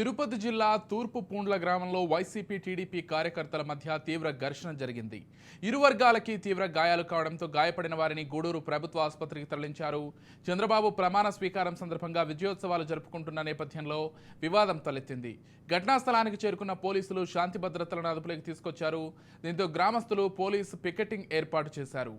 తిరుపతి జిల్లా తూర్పు పూండ్ల గ్రామంలో వైసీపీ టీడీపీ కార్యకర్తల మధ్య తీవ్ర ఘర్షణ జరిగింది. ఇరు వర్గాలకి తీవ్ర గాయాలు కావడంతో గాయపడిన వారిని గూడూరు ప్రభుత్వ ఆసుపత్రికి తరలించారు. చంద్రబాబు ప్రమాణ స్వీకారం సందర్భంగా విజయోత్సవాలు జరుపుకుంటున్న నేపథ్యంలో వివాదం తలెత్తింది. ఘటనా స్థలానికి చేరుకున్న పోలీసులు శాంతి భద్రతలను అదుపులోకి తీసుకొచ్చారు. దీంతో గ్రామస్తులు పోలీసు పికెటింగ్ ఏర్పాటు చేశారు.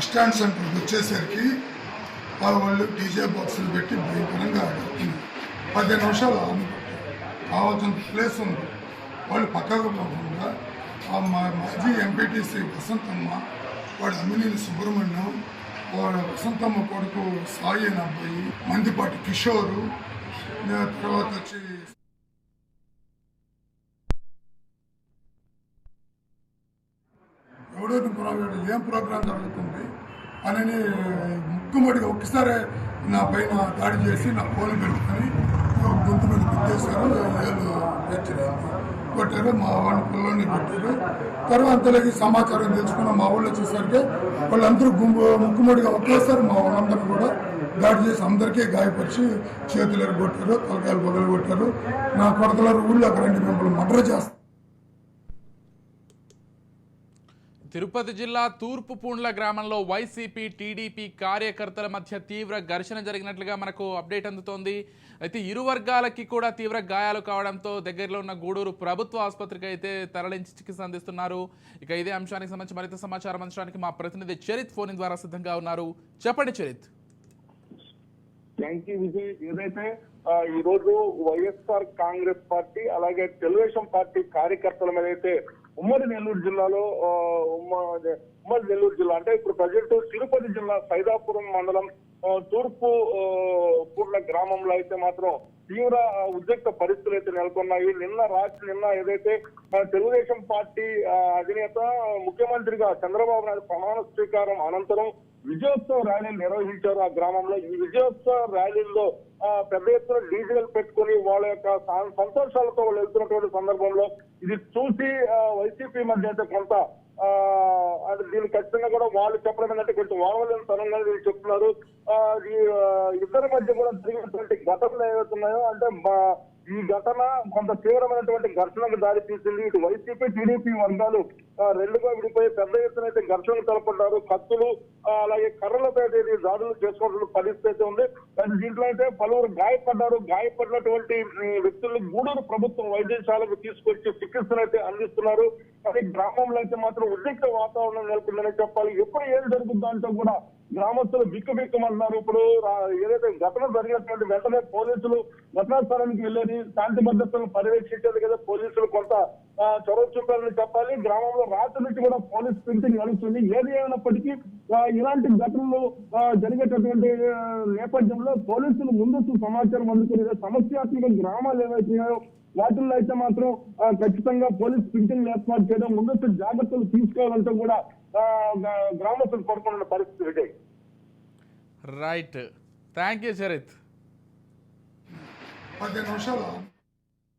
స్టాండ్ సెంటర్కి వచ్చేసరికి వాళ్ళ వాళ్ళు డీజే బాక్సులు పెట్టి భయంకరంగా ఆడుతున్నారు పదిహేను నిమిషాలు ఆమె కావాల్సిన ప్లేస్ ఉంది. వాళ్ళు పక్కకు పోకుండా ఆ మా మాజీ ఎంపీటీసీ వసంతమ్మ వాడు అమ్మినేని సుబ్రహ్మణ్యం వాడు వసంతమ్మ కొడుకు సాయి అనే అబ్బాయి మందిపాటి కిషోరు తర్వాత వచ్చి ఎవడో ప్రోగ్రాం ఏం ప్రోగ్రాం జరుగుతుంది అని ముక్కుమడిగా ఒక్కసారి నా పైన దాడి చేసి నా ఫోన్ పెట్టుకొని గొంతు మీద గుర్తేశారు ఏళ్ళు వచ్చినాయి కొట్టారు. మా వాళ్ళ పిల్లల్ని కొట్టారు. తర్వాత అంతలోకి సమాచారం తెలుసుకున్న మా వాళ్ళు వచ్చేసరికి వాళ్ళందరూ గుంపు ముక్కుమడిగా ఒకేసారి మా వాళ్ళందరూ కూడా దాడి చేసి అందరికీ గాయపరిచి చేతులు ఎరగొట్టారు తలకాయలు బదులు కొట్టారు. నా కొడతల అక్కడ రెండు మిమ్మల్ని మర్డర్ చేస్తారు తిరుపతి జిల్లా తూర్పు పూండ్ల గ్రామంలో వైసీపీ టీడీపీ కార్యకర్తల మధ్య తీవ్ర ఘర్షణ జరిగినట్లుగా మనకు అప్డేట్ అందుతోంది. అయితే ఇరు వర్గాలకి కూడా తీవ్ర గాయాలు కావడంతో దగ్గరలో ఉన్న గూడూరు ప్రభుత్వ ఆసుపత్రికి అయితే తరలించి చికిత్స అందిస్తున్నారు. ఇక ఇదే అంశానికి సంబంధించి మరింత సమాచారం అందించడానికి మా ప్రతినిధి చరిత్ ఫోన్ ద్వారా సిద్ధంగా ఉన్నారు. చెప్పండి చరిత్. Thank you Vijay. ఏదైతే ఈ రోజు వైఎస్ఆర్ కాంగ్రెస్ పార్టీ అలాగే తెలుగుదేశం పార్టీ కార్యకర్తల మీద అయితే ఉమ్మడి నెల్లూరు జిల్లాలో ఉమ్మ- ఉమ్మడి నెల్లూరు జిల్లా. అంటే ఇప్పుడు ప్రజెంట్ తిరుపతి జిల్లా సైదాపురం మండలం తూర్పు పూర్ల గ్రామంలో అయితే మాత్రం తీవ్ర ఉద్రిక్త పరిస్థితులు అయితే నెలకొన్నాయి. నిన్న రాత్రి నిన్న ఏదైతే తెలుగుదేశం పార్టీ అధినేత ముఖ్యమంత్రిగా చంద్రబాబు నాయుడు ప్రమాణ స్వీకారం అనంతరం విజయోత్సవ ర్యాలీలు నిర్వహించారు ఆ గ్రామంలో. ఈ విజయోత్సవ ర్యాలీల్లో పెద్ద ఎత్తున డీజిల్ పెట్టుకుని వాళ్ళ యొక్క సంతోషాలతో వాళ్ళు వెళ్తున్నటువంటి సందర్భంలో ఇది చూసి వైసీపీ మధ్య అయితే కొంత అంటే దీన్ని ఖచ్చితంగా కూడా వాళ్ళు చెప్పడం ఏంటంటే కొంచెం వాడవలేని తరంగా వీళ్ళు చెప్తున్నారు. ఈ ఇద్దరి మధ్య కూడా జరిగినటువంటి ఘటనలు ఏవైతున్నాయో అంటే ఈ ఘటన కొంత తీవ్రమైనటువంటి ఘర్షణకు దారి తీసింది. ఇటు వైసీపీ టీడీపీ వర్గాలు రెండుగా విడిపోయి పెద్ద ఎత్తున అయితే ఘర్షణలు తలపడ్డారు. కత్తులు అలాగే కర్రలతో అయితే దాడులు చేసుకోవాల్సిన పరిస్థితి అయితే ఉంది. దీంట్లో అయితే పలువురు గాయపడ్డారు. గాయపడినటువంటి వ్యక్తులను గూడూరు ప్రభుత్వం వైద్యశాలకు తీసుకొచ్చి చికిత్సలు అయితే అందిస్తున్నారు. కానీ గ్రామంలో అయితే మాత్రం ఉద్రిక్త వాతావరణం నెలకొందని చెప్పాలి. ఎప్పుడు ఏం జరుగుతుందో కూడా గ్రామస్తులు బిక్కు బిక్కుమంటున్నారు ఇప్పుడు ఏదైతే ఘటన జరిగినటువంటి వెంటనే పోలీసులు ఘటనా స్థలానికి వెళ్ళేది శాంతి భద్రతలను పర్యవేక్షించేది కదా పోలీసులు కొంత చొరవ చూపారని చెప్పాలి. గ్రామంలో రాత్రి నుంచి కూడా పోలీస్ ప్రింటింగ్ నడుస్తుంది. ఏది ఏమైనప్పటికీ ఇలాంటి ఘటనలు జరిగేటటువంటి నేపథ్యంలో పోలీసులు ముందస్తు సమాచారం అందుకునే సమస్యాత్మక గ్రామాలు ఏవైతున్నాయో వాటిల్లో అయితే మాత్రం ఖచ్చితంగా పోలీస్ ప్రింటింగ్ ఏర్పాటు చేయడం ముందస్తు జాగ్రత్తలు తీసుకోవాలంటూ కూడా గ్రామస్తులు కోరుకున్న పరిస్థితి Vijay right thank you Charith పదిహేను నిమిషాలు.